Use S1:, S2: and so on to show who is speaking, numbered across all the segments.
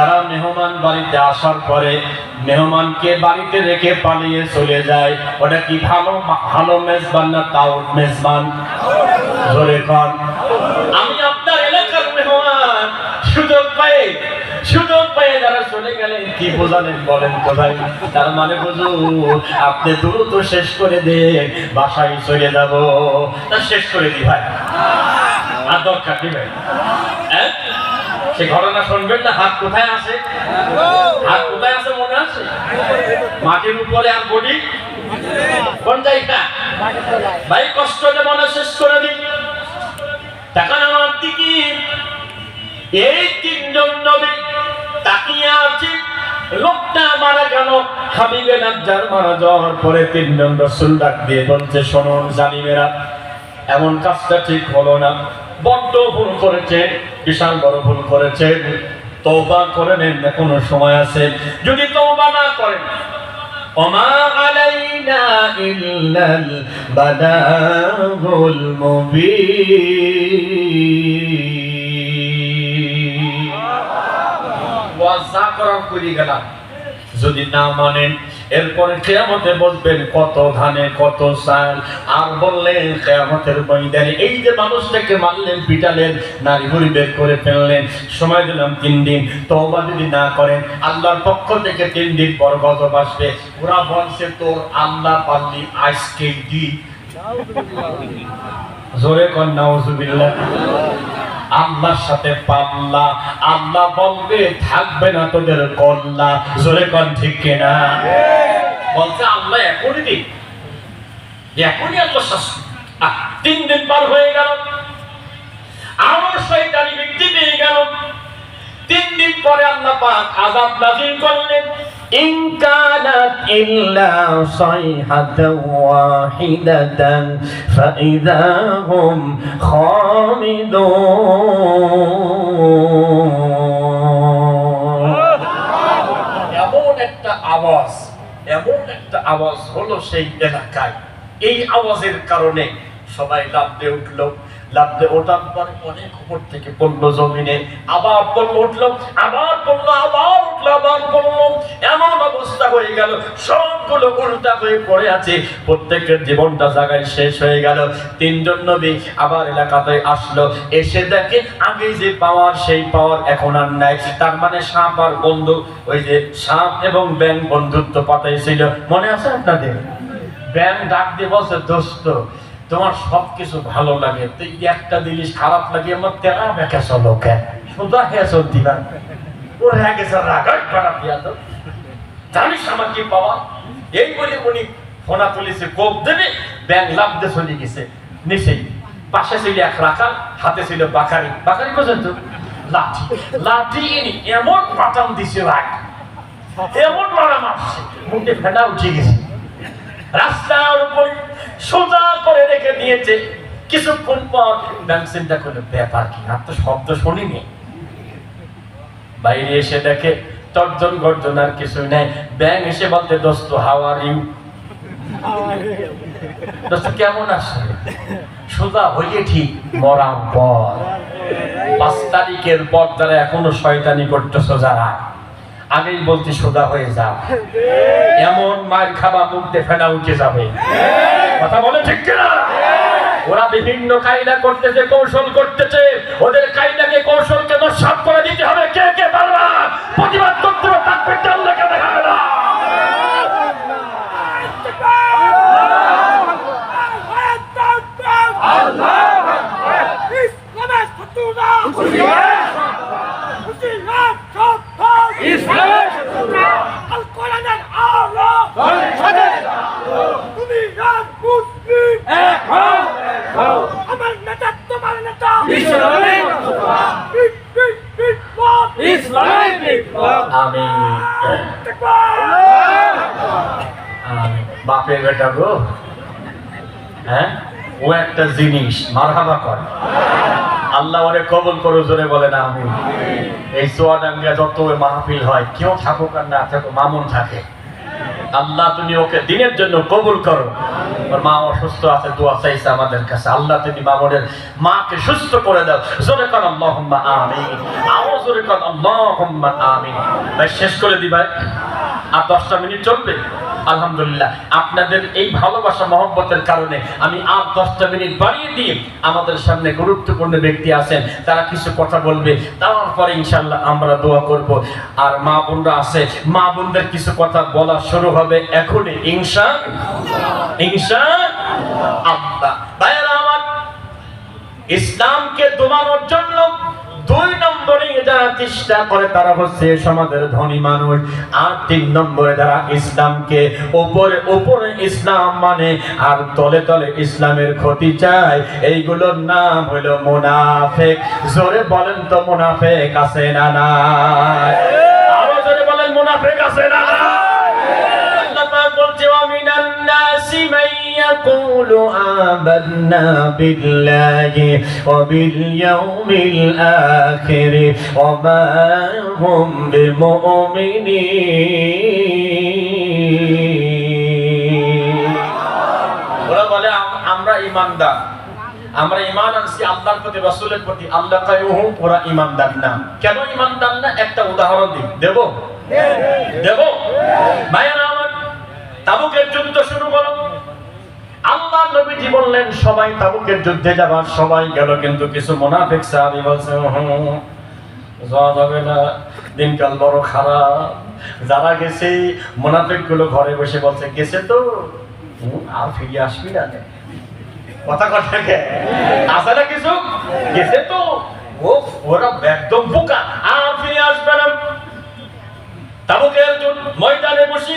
S1: তারা মেহমান বাড়িতে আসার পরে মেহমানকে বাড়িতে রেখে পালিয়ে চলে যায়। ওটা কি ভালো ভালো মেজবান না তাও মেজবান? ধরে কন। আমি আপনার এলাকার মেহমান। সুযোগ পাই কি বলেন তার মানে আপনি শেষ করে দে বাসায় চলে যাব। শেষ করে দি ভাই। আর দরকার দিবেন হ্যাঁ? সে ঘটনা শুনবেন না, হাত কোথায় আছে? হাত কোথায় আছে মনে আছে? মাটির উপরে আর বডি? ভাই, কষ্ট মনে শেষ করে দিন। টাকা নেওয়ার দিকে এই তিনজন নবী তাকিয়ে আছে। লোকটা মারা গেল। হাবিবে নাজ্জার মারা যাওয়ার পরে তিনজন রসুল ডাক দিয়ে বলছে, শোনুন জালিমেরা, এমন কাজটা ঠিক হলো না। বড্ড ভুল করেছে বিশাল বড় ভুল করেছে তওবা করে নেন এখনো সময় আছে যদি তওবা না করেন وما علينا إلا البلاغ المبين ওয়াজা করার করি গেলাম যদি না মানেন এরপরে কেয়ামতে বলবেন কত ধানে কত চাল? আর বললেন কেয়ামতের ময়দানে এই যে মানুষটাকে মারলেন পিটালেন নারী ভুড়ি বের করে ফেললেন সময় দিলাম তিন দিন তওবা যদি না করেন আল্লাহর পক্ষ থেকে তিন দিন পর গজব আসবে। ওরা বলছে তোর আল্লাহ পাল্লি আজকে দি। জোরে কন নাউজুবিল্লাহ। আল্লাহর সাথে পাল্লা। আল্লাহ বলবে, থাকবে না তোদের কল্লা। জোরে কন ঠিক কিনা? বলছে, আল্লাহ এখনই দিন। এখনই আল্লাহ শাস্তি। তিন দিন পার হয়ে গেল। আমার শয়তানি ব্যক্তি পেয়ে গেল। তিন দিন পরে আল্লাহ পাক আযাব নাযিল করলেন।
S2: ইন কানাত ইল্লা সাইহাতান ওয়াহিদাতান ফাইযা হুম
S1: এমন একটা আওয়াজ, এমন একটা আওয়াজ হলো সেই এলাকায়। এই আওয়াজের কারণে সবাই লাফ উঠল। লাভ দিয়ে ওঠার পরে অনেক উপর থেকে পড়ল জমিনে, আবার পড়ল উঠল, আবার পড়ল আবার উঠল, আবার পড়ল এমন অবস্থা হয়ে গেল, সবগুলো উল্টা হয়ে পড়ে আছে। প্রত্যেকের জীবনটা জায়গায় শেষ হয়ে গেল। তিনজন নবী আবার এলাকাতে আসলো। এসে দেখে আগে যে পাওয়ার, সেই পাওয়ার এখন আর নাই। তার মানে সাপ আর বন্ধু, ওই যে সাপ এবং ব্যাংক বন্ধুত্ব পাতাইছিল মনে আছে আপনাদের? ব্যাংক ডাক দিয়ে বলছে, দোস্ত তোমার সবকিছু ভালো লাগে। তো একটা জিনিস খারাপ লাগে, আমার তেরা বেঁকে চলো কে সোজা হয়ে চলতি না। ওর হয়ে গেছে রাগাট খারাপ দিয়া তো। জানিস আমার কি পাওয়া? এই বলে উনি ফোনা তুলেছে, কোপ দেবে, ব্যাং লাভ দিয়ে চলে গেছে। নিচেই পাশে ছিল এক রাখাল, হাতে ছিল বাকারি বাকারি পর্যন্ত লাঠি। লাঠি এনে এমন পাটাম দিছে রাগ। এমন মারা মারছে, মুখে ফেটা উঠে গেছে। রাস্তার উপর সোজা করে রেখে দিয়েছে। কিছুক্ষণ পর ব্যাংক চিন্তা করল, ব্যাপার কি? আর তো শব্দ শুনিনি। বাইরে এসে দেখে তর্জন গর্জন আর কিছুই নাই। ব্যাং এসে বলতে, দোস্ত হাওয়ার ইউ কেমন আছে? সোজা হইয়ে ঠিক, মরার পর। পাঁচ তারিখের পর তারা এখনও শয়তানি করতেছো, যারা আগেই বলতে সোজা হয়ে যা। এমন মায়ের খাবা মুখতে ফেনা উঠে যাবে। কথা বলে ঠিক কিনা? ওরা বিভিন্ন কায়দা করতেছে, কৌশল করতেছে। ওদের কায়দাকে, কৌশলকে নস্বাত করে দিতে হবে। কে কে পারবা? প্রতিবাদ করতে হবে তার আল্লাহকে দেখাবে না
S3: আমার নেতা তোমার নেতা
S4: Islamic
S3: big big big boss
S4: Islamic
S1: আমি আমি বাপের বেটা গো। হ্যাঁ? ও একটা জিনিস, মারহাবা করে। আল্লাহ ওরে কবল করো, জোরে বলে না আমি এই সোয়াডাঙ্গা যত মাহফিল হয়, কেউ থাকুক আর না থাকুক, মামুন থাকে। আল্লাহ তুমি ওকে দিনের জন্য কবুল করো। ওর মা অসুস্থ আছে, দোয়া চাইছে আমাদের কাছে। আল্লাহ তুমি মামনের মাকে সুস্থ করে দাও। জোরে কর আল্লাহুম্মা আমিন। আও জোরে কর আল্লাহুম্মা আমিন। ভাই, শেষ করে দি ভাই। আর দশটা মিনিট চলবে? আলহামদুলিল্লাহ, আপনাদের এই ভালোবাসা, মহব্বতের কারণে আমি আর দশটা মিনিট বাড়িয়ে দিয়ে আমাদের সামনে গুরুত্বপূর্ণ ব্যক্তি আছেন। তারা কিছু কথা বলবে, তারপরে ইনশাল্লাহ আমরা দোয়া করব। আর মা বোনরা আছে, মা বোনদের কিছু কথা বলা শুরু হবে এখনই ভাইয়েরা আমার ইসলামকে দোমানোর জন্য নম্বরে যারা চেষ্টা করে, তারা হচ্ছে সমাজের ধনী মানুষ। আর তিন নম্বরে যারা ইসলামকে উপরে উপরে ইসলাম মানে আর তলে তলে ইসলামের ক্ষতি চায়, এইগুলোর নাম হলো মুনাফেক। জোরে বলেন তো মুনাফেক আছে না না আরও জোরে বলেন, মুনাফেক আছে না নাই? الناس من يقول آمنا بالله وباليوم الآخر وما هم بمؤمنين ওরা বলে আম- আমরা ইমানদার আমরা ইমান আনছি আল্লাহর প্রতি রাসূলের প্রতি আল্লাহ কয় ওহু ওরা ইমানদার না কেন ইমানদার না একটা উদাহরণ দিই দেব দেব ভাইয়েরা আমার তাবুকের যুদ্ধ শুরু করো। আল্লাহ নবীজি বললেন সবাই তাবুকের যুদ্ধে যাবার সবাই গেল কিন্তু কিছু মুনাফিক সাহাবী বলছে "হুম, যাওয়া যাবে না দিনকাল বড় খারাপ। যারা গেছে মুনাফিকগুলো ঘরে বসে বলছে গেছে তো? আর ফিরে আসবি না কথা কথা আছে না কিছু? গেছে তো? ও ওরা একদম বোকা আর ফিরে আসবে না। তাবুকের ময়দানে বসি।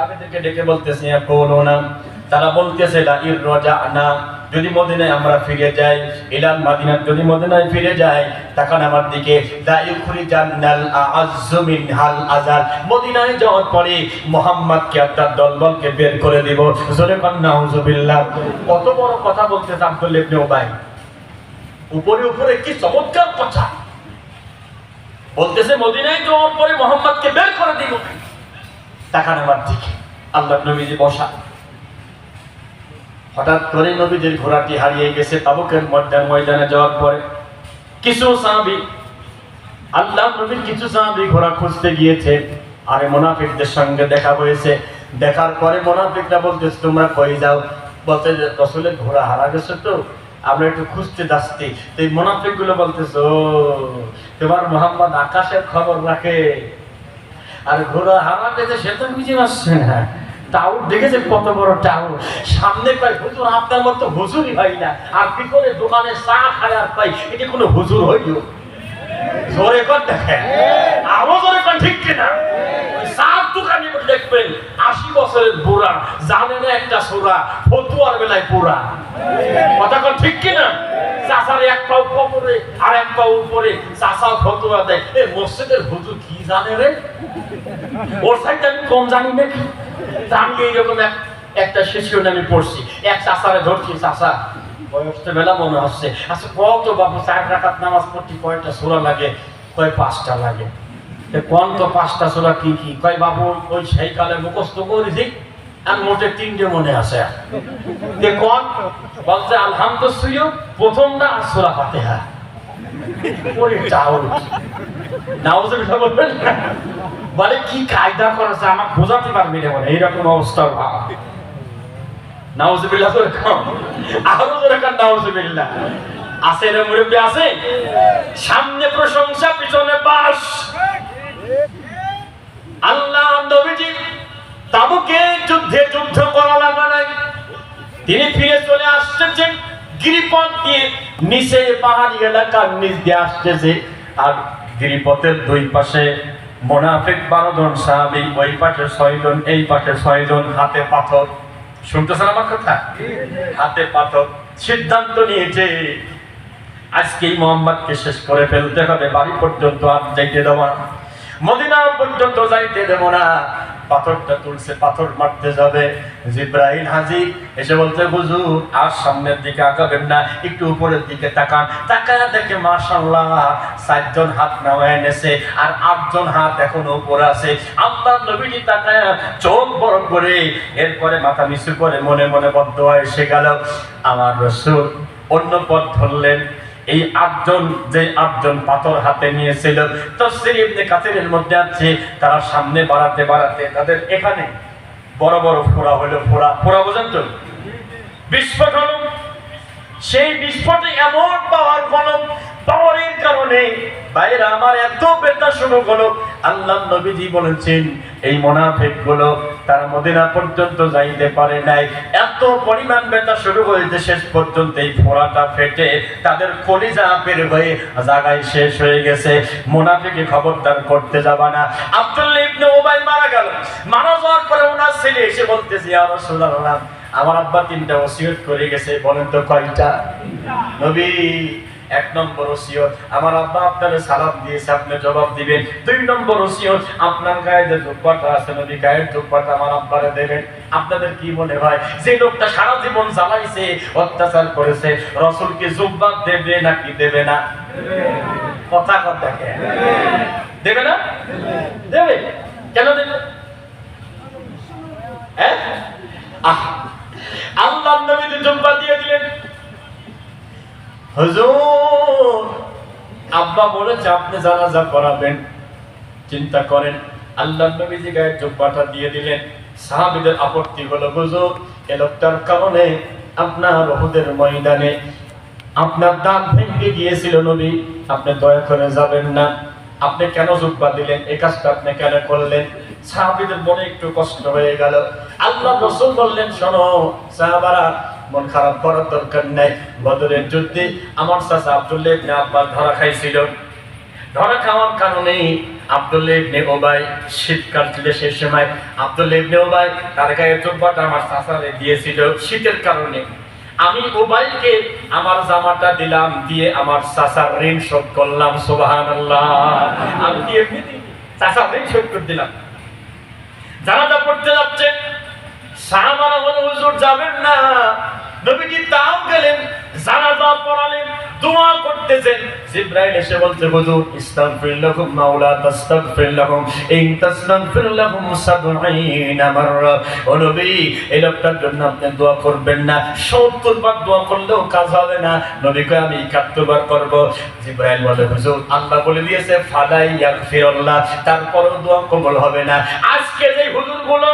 S1: সাহাবীদেরকে ডেকে বলতেছে তারা বলতেছে যদি মদিনায় আমরা ফিরে যাই, ইলাল মাদিনা, যদি মদিনায় ফিরে যাই, তখন আমার দিকে, লা ইখরিজান্নাল আ'যু মিনহাল আযাল মদিনায় যাওয়ার পরে মুহাম্মদকে দলবলকে বের করে দিব। জোরে কান কত বড় কথা বলতেছে আব্দুল্লাহ ইবনে উবাই। উপরে উপরে কি চমৎকার কথা। বলতেছে, মদিনায় যাওয়ার পরে মোহাম্মদকে বের করে দিব। টাকা নেওয়ার দিকে। আল্লাহ নবীজি বসা হঠাৎ করে নবীজির ঘোড়াটি হারিয়ে গেছে তাবুকের ময়দান ময়দানে যাওয়ার পরে। কিছু সাহাবি, আল্লাহ নবীর কিছু সাহাবি ঘোড়া খুঁজতে গিয়েছে, আরে মোনাফিকদের সঙ্গে দেখা হয়েছে। দেখার পরে মোনাফিকরা বলতেছে, তোমরা কই যাও? বলতে রসুলের ঘোড়া হারা গেছে তো, আমরা একটু খুঁজতে যাচ্ছি। তো এই মোনাফিকগুলো বলতেছে তোমার মোহাম্মদ আকাশের খবর রাখে। আর ঘোড়া গেছে সে তো বুঝে পারছে না। দেখেছে কত বড় টাউর সামনে পাই হুজুর, আপনার মতো হুজুরই হয় না। আর কি করে দোকানে চা খায় আর পাই এটা কোনো হুজুর হইল। জোরে কর দেখেন। আরও জোরে কর, ঠিক কিনা? দেখবেন, আশি বছরের বুড়া, জানে না একটা সোরা, ফতুয়ার বেলায় পুরা কথা কর, ঠিক কিনা? চাষার এক পাও কবরে আর এক পাও উপরে চাষা ফতুয়া দেয়। এ মসজিদের হুজুর কি জানে রে? ওর সাইডে আমি কম জানি নাকি। আমি এইরকম এক একটা শিশুর আমি পড়ছি। এক চাষারে ধরছি চাষা বয়সটা মনে হচ্ছে। আচ্ছা কত বাবু চার রাখাত নামাজ পড়তে কয়টা লাগে? কয় পাঁচটা লাগে? পাঁচটা কি কি? কয় বাবু ওই সেই কালে মুখস্থ করেছি। মোটে তিনটে মনে আছে বলছে, আলহামদুলিল্লাহ, প্রথমটা আর সোরা ফাতেহা। ওরে, চাউল। বলবেন। বলে, কি কায়দা করেছে আমাকে বোঝাতে পারবি না বলে। এইরকম অবস্থা ভাব নাউজুবিল্লাহ, আরও জোরে নাউজুবিল্লাহ। আছে রে মুরব্বি, আছে? সামনে প্রশংসা, পিছনে বাস। আল্লাহ নবীজি তাবুকে যুদ্ধে যুদ্ধ করা লাগা নাই। তিনি ফিরে চলে আসতেছেন গিরিপথ দিয়ে। নিচে পাহাড়ি এলাকার নিচ দিয়ে আসতেছে। আর
S2: গিরিপথের দুই পাশে মোনাফিক বারো জন সাহাবি ওই পাশে ছয় জন এই পাশে ছয়জন, হাতে পাথর। শুনতেছেন আমার কথা? হাতে পাথর। সিদ্ধান্ত নিয়েছে আজকেই মোহাম্মদকে শেষ করে ফেলতে হবে। বাড়ি পর্যন্ত আর যাইতে দেবো না। মদিনা পর্যন্ত যাইতে দেবো না। পাথরটা তুলছে, পাথর মারতে যাবে। জিব্রাহিম হাজি এসে বলতে হুজুর, আর সামনের দিকে আঁকাবেন না, একটু উপরের দিকে তাকান। তাকায় দেখে মাশাল্লাহ চারজন হাত নামায় এনেছে, আর আটজন হাত এখনও উপরে আছে। আল্লাহ নবীজি তাকায় চোখ বড় করে, এরপরে মাথা নিচু করে মনে মনে বদ্ধ এসে গেল। আমার রসুল অন্য পথ ধরলেন। এই আটজন, যে আটজন পাথর হাতে নিয়েছিল, তফসির ইবনে কাসিরের মধ্যে আছে, তারা সামনে বাড়াতে বাড়াতে তাদের এখানে বড় বড় ফোড়া হলো ফোড়া। ফোড়া বোঝেন তো? বিস্ফোট হলো সেই বিস্ফোটে এমন পাওয়ার হলো পাওয়ারের কারণে বাইরে আমার এত বেতা শুরু হলো। আল্লাহ নবীজি বলেছেন, এই মোনাফেকগুলো তার মদিনা পর্যন্ত যাইতে পারে নাই। এত পরিমাণ বেতা শুরু হয়েছে, শেষ পর্যন্ত এই ফোড়াটা ফেটে তাদের কলিজা বের হয়ে জায়গায় শেষ হয়ে গেছে। মোনাফেকে খবরদার করতে যাবা না। আব্দুল্লাহ ইবনে উবাই মারা গেল। মারা যাওয়ার পরে ওনার ছেলে এসে বলতেছে, ইয়া রাসূলুল্লাহ, আমার আব্বা তিনটা ওসিয়ত করে গেছে, বলেন তো কয়টা? নবী এক নম্বর ওসিয়ত, আমার আব্বা আপনার সালাম দিয়েছে, আপনি জবাব দিবেন। দুই নম্বর ওসিয়ত, আপনার গায়ে যে জুব্বাটা আছে, নবী গায়ের জুব্বাটা আমার আব্বারে দেবেন। আপনাদের কি মনে হয়, যে লোকটা সারা জীবন জ্বালাইছে, অত্যাচার করেছে, রসুলকে জুব্বা দেবে নাকি দেবে না? কথা কথা দেবে না? দেবে। কেন দেবে? হ্যাঁ? আল্লাহ নবীকে জুব্বা দিয়ে দিলেন। হুজুর, আব্বা বলেছে, আপনি জানাজা করাবেন, চিন্তা করেন। আল্লাহ নবীজি গায়ে জুব্বাটা দিয়ে দিলেন। সাহাবীদের আপত্তি হলো, হুজুর, এ লোকটার কারণে আপনার রহুদের ময়দানে আপনার দাঁত ভেঙে গিয়েছিল নবী, আপনি দয়া করে যাবেন না। আপনি কেন জুব্বা দিলেন? এই কাজটা আপনি কেন করলেন? সাহাবিদের মনে একটু কষ্ট হয়ে গেল। আল্লাহ রসুল বললেন, শোনো, সাহাবারা মন খারাপ করার দরকার নাই। বদরের যুদ্ধে আমার চাচা আব্দুল্লাহ ইবনে আব্বাস ধরা খাইছিল। ধরা খাওয়ার কারণে আব্দুল্লাহ ইবনে ওবাই শীতকাল ছিল সেই সময়। আব্দুল্লাহ ইবনে ওবাই তার গায়ে জুব্বাটা আমার চাচারে দিয়েছিল শীতের কারণে। আমি ওবাইকে আমার জামাটা দিলাম, দিয়ে আমার চাচার ঋণ শোধ করলাম, সুবহানাল্লাহ। আমি দিয়ে চাচার ঋণ শোধ করে দিলাম? জানাজা পড়তে যাচ্ছে। সাহাবারা বলে, হুজুর যাবেন না। নবীজি তাও গেলেন, জানাজা পড়ালেন, দোয়া করতেছেন। জিব্রাইল এসে হুজুর, ইস্তাগফির মাওলা, তাস্তাগফির ইন তাস্তাগফির লাহুম 70 মাররা। ও নবী, এই লোকটার জন্য আপনি দোয়া করবেন না। 70 বার দোয়া করলেও কাজ হবে না। নবী কয়, আমি 71 বার করব। জিব্রাইল বলে, হুজুর, আল্লাহ বলে দিয়েছে, ফালাই ইয়াগফিরুল্লাহ, তারপরও দোয়া কবুল হবে না। আজকে যে হুজুরগুলো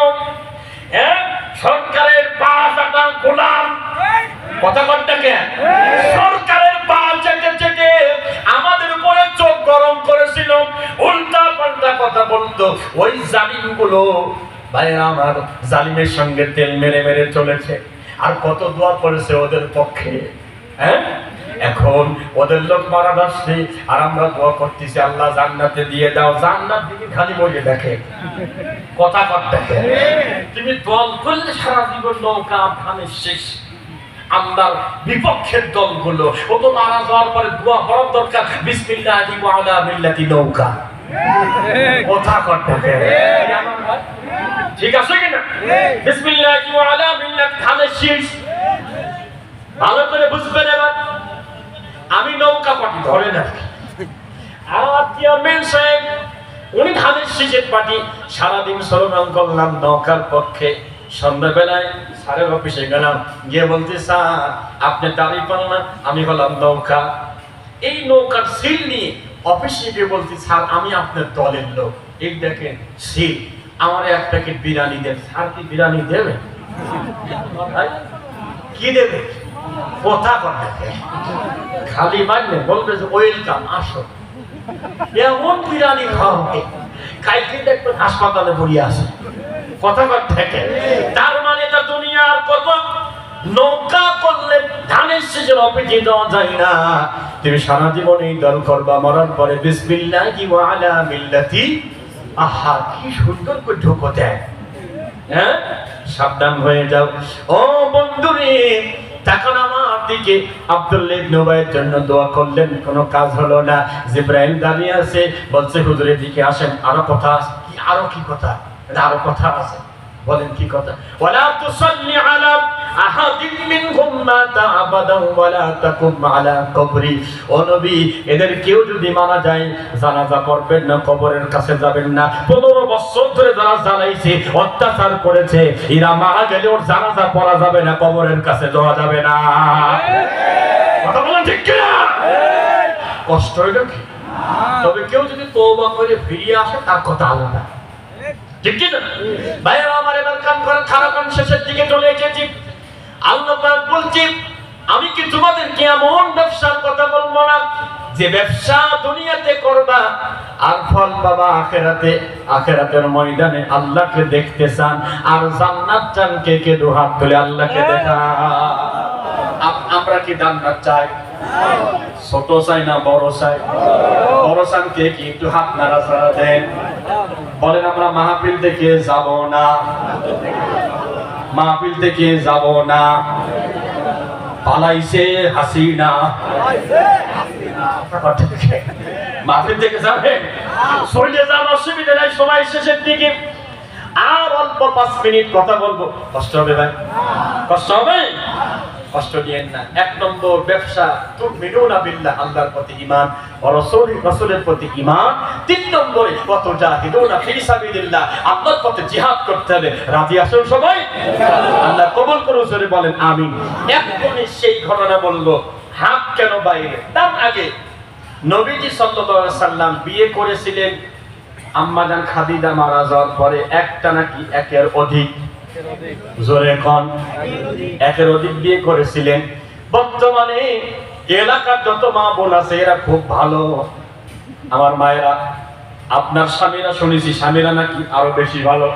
S2: হ্যাঁ সরকারের পাঁচ আটা গোলাম কথা কনটাকে সরকারের আমাদের উপরে চোখ গরম করেছিল। উল্টা পাল্টা কথা বলতো। ওই জালিমগুলো ভাইরা আমার জালিমের সঙ্গে তেল মেরে মেরে চলেছে। আর কত দোয়া করেছে ওদের পক্ষে হ্যাঁ? এখন ওদের লোক মারা যাচ্ছে, আর আমরা দোয়া করতেছি, আল্লাহ জান্নাতে দিয়ে দাও। জান্নাত দিকে খালি বলে দেখে। কথা করতে তুমি দল করলে সারা জীবন নৌকা আফগানের শেষ। আল্লাহর বিপক্ষের দলগুলো ও তো মারা যাওয়ার পরে দোয়া করার দরকার। বিসমিল্লাহি আলা মিল্লাতি নৌকা। কথা করতে ঠিক আছে কিনা বিসমিল্লাহি ওয়া আলা মিল্লাতি ধানের শীষ। ভালো করে বুঝবেন এবার। আমি নৌকা পাটি ধরে না। আর চেয়ারম্যান সাহেব উনি ধানের শীষের পার্টি সারাদিন সরনাম করলাম নৌকার পক্ষে। সন্ধ্যাবেলায় স্যারের অফিসে গেলাম গিয়ে বলতে, স্যার, আপনি দাঁড়িয়ে পারলেন আমি হলাম নৌকা। এই নৌকার সিল নিয়ে অফিসে গিয়ে বলছি স্যার, আমি আপনার দলের লোক। এই দেখেন সিল। আমার এক প্যাকেট বিরিয়ানি দেন। স্যার, কি বিরিয়ানি দেবে? কি দেবে? কথা করতে খালি মারলে বলবে যে, ওয়েলকাম, আসো। এমন বিরিয়ানি খাওয়াবে কালকে দেখবেন হাসপাতালে পড়িয়ে আছে কথা কর থেকে তার এটা কত নৌকা করলে ধানের দেওয়া যায় না। তুমি সারা জীবন এই দল করবা, মরার পরে আলা মিল্লাতি আহা, কি সুন্দর করে ঢোকো দেয় হ্যাঁ? সাবধান হয়ে যাও। ও বন্ধুরে তখন আমার দিকে। আব্দুল্লাহ জন্য দোয়া করলেন, কোনো কাজ হলো না। জিব্রাইল দাঁড়িয়ে আছে, বলছে, হুজুরের দিকে আসেন। আরও কথা আছে। কি, আরও কি কথা? আরও কথা আছে। বলেন কি কথা? ওয়ালা তুসাল্লি আলা আহাদিন মিনহুম মাতা আবাদান ওয়ালা তাকুম আলা কবরি। ও নবী, এদের কেউ যদি মারা যায়, জানাজা পড়বেন না, কবরের কাছে যাবেন না। 15 বছর ধরে যারা জ্বালাইছে, অত্যাচার করেছে, এরা মারা গেলে ওর জানাজা পড়া যাবে না, কবরের কাছে যাওয়া যাবে না। কথা বলেন ঠিক কিনা? কষ্ট হইল কি? তবে কেউ যদি তওবা করে ফিরিয়ে আসে, তার কথা আলাদা। ঠিক কি না? ভাইরা আমার এবার কান করেন খারাপ কান শেষের দিকে চলে এসেছি। আল্লাহ পাক বলছি, আমি কি তোমাদেরকে এমন ব্যবসার কথা বলব না, যে ব্যবসা দুনিয়াতে করবা আর ফল বাবা আখেরাতে? আখেরাতের ময়দানে আল্লাহকে দেখতে চান, আর জান্নাত চান কে কে? দু হাত তুলে আল্লাহকে দেখা আমরা কি জান্নাত চাই? ছোট চাই না, বড় চাই। বড় চান কে কি? একটু হাত নাড়া ছাড়া দেন। বলেন, আমরা মাহফিল থেকে যাব না। মাহফিল থেকে যাব না। পালাইছে হাসিনা। মাহফিল থেকে যাবেন চলে যান, অসুবিধা নাই, সময় শেষের দিকে। আর অল্প পাঁচ মিনিট কথা বলব। কষ্ট হবে ভাই? কষ্ট হবে? দিয়েন না। এক নম্বর ব্যবসা, তুমিনুনা বিল্লাহ, আল্লাহর প্রতি ঈমান ও রাসূল, রাসূলের প্রতি ঈমান। তিন নম্বরে কত জাহিদুনা ফি সাবিলিল্লাহ, আল্লাহর পথে জিহাদ করতে হবে। রাজি আছেন সবাই? আল্লাহ কবুল করুন, জোরে বলেন, আমিন। এক্ষুনি সেই ঘটনা বলব, হাত কেন বাইরে? তার আগে নবীজি সাল্লাল্লাহু সাল্লাম বিয়ে করেছিলেন আম্মাজান খাদিজা মারা যাওয়ার পরে একটা নাকি একের অধিক জোরে অধিক বিয়ে করেছিলেন। বর্তমানে এলাকার যত মা বোন আছে, এরা খুব ভালো। আমার মায়েরা, আপনার স্বামীরা শুনেছি, স্বামীরা নাকি আরও বেশি ভালো।